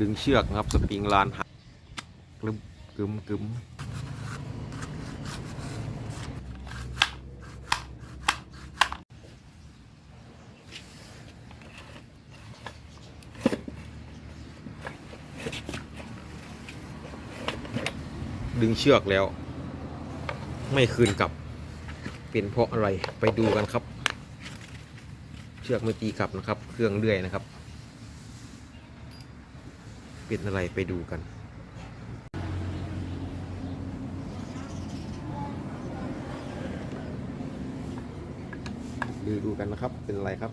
ดึงเชือกนะครับสปริงลานหักกึมกึมกึมดึงเชือกแล้ว ไม่คืนกลับ เป็นเพราะอะไรไปดูกันครับ เชือกไม่ตีกลับนะครับ เครื่องเลื่อยนะครับ เป็นอะไรไปดูกัน ดูดูกันนะครับ เป็นอะไรครับ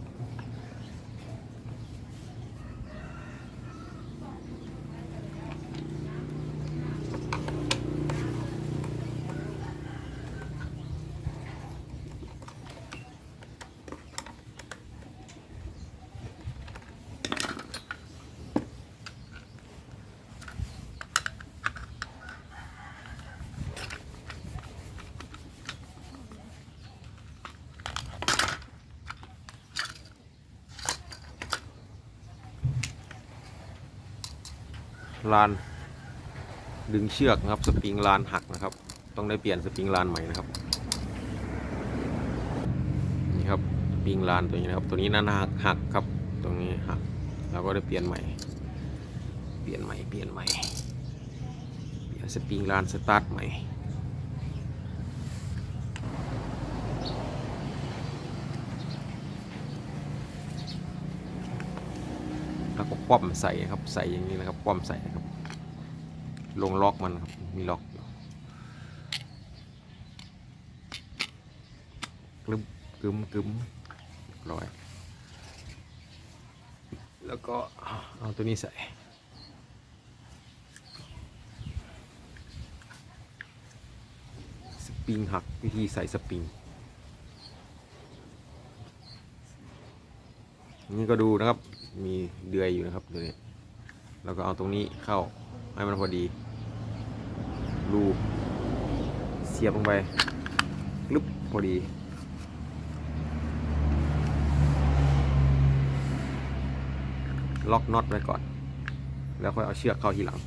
ลานดึงเชือกนะครับสปริงลานหักนะครับ ต้องได้เปลี่ยนสปริงลานใหม่นะครับนี่ครับสปริงลานตัวนี้นะครับ ตัวนี้นั่นหักหักครับ ตรงนี้หักเราก็ได้เปลี่ยนใหม่ เปลี่ยนใหม่เปลี่ยนใหม่เปลี่ยนสปริงลานสตาร์ทใหม่ แล้วก็ป้อมใส่ครับ ใส่อย่างนี้นะครับป้อมใส่นะครับ ลงล็อกมันครับมีล็อกอยู่กึมกึมกึมร้อย แล้วก็เอาตัวนี้ใส่สปริงหักวิธีใส่สปริง นี่ก็ดูนะครับ มีเดือยอยู่นะครับเดือยแล้วก็เอาตรงนี้เข้าให้มันพอดี รูเสียบลงไปลึบพอดี ล็อกน็อตไว้ก่อน แล้วค่อยเอาเชือกเข้าทีหลัง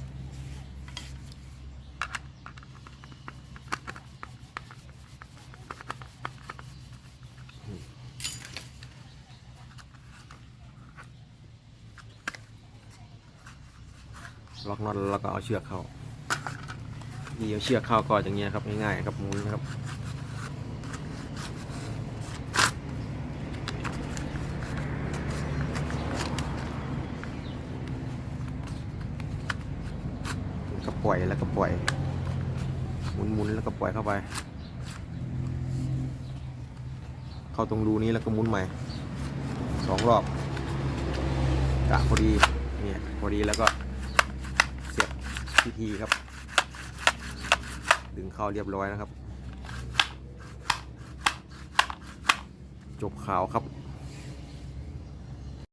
ล็อกน็อตแล้วก็เอาเชือกเข้านี่เอาเชือกเข้าก็อย่างเงี้ยครับง่ายๆครับหมุนนะครับก็ปล่อยแล้วก็ปล่อยหมุนๆแล้วก็ปล่อยเข้าไป เข้าตรงรูนี้แล้วก็หมุนใหม่สองรอบกะพอดีเนี่ยพอดีแล้วก็ พิธีครับ ดึงเข้าเรียบร้อยนะครับ จบข่าวครับ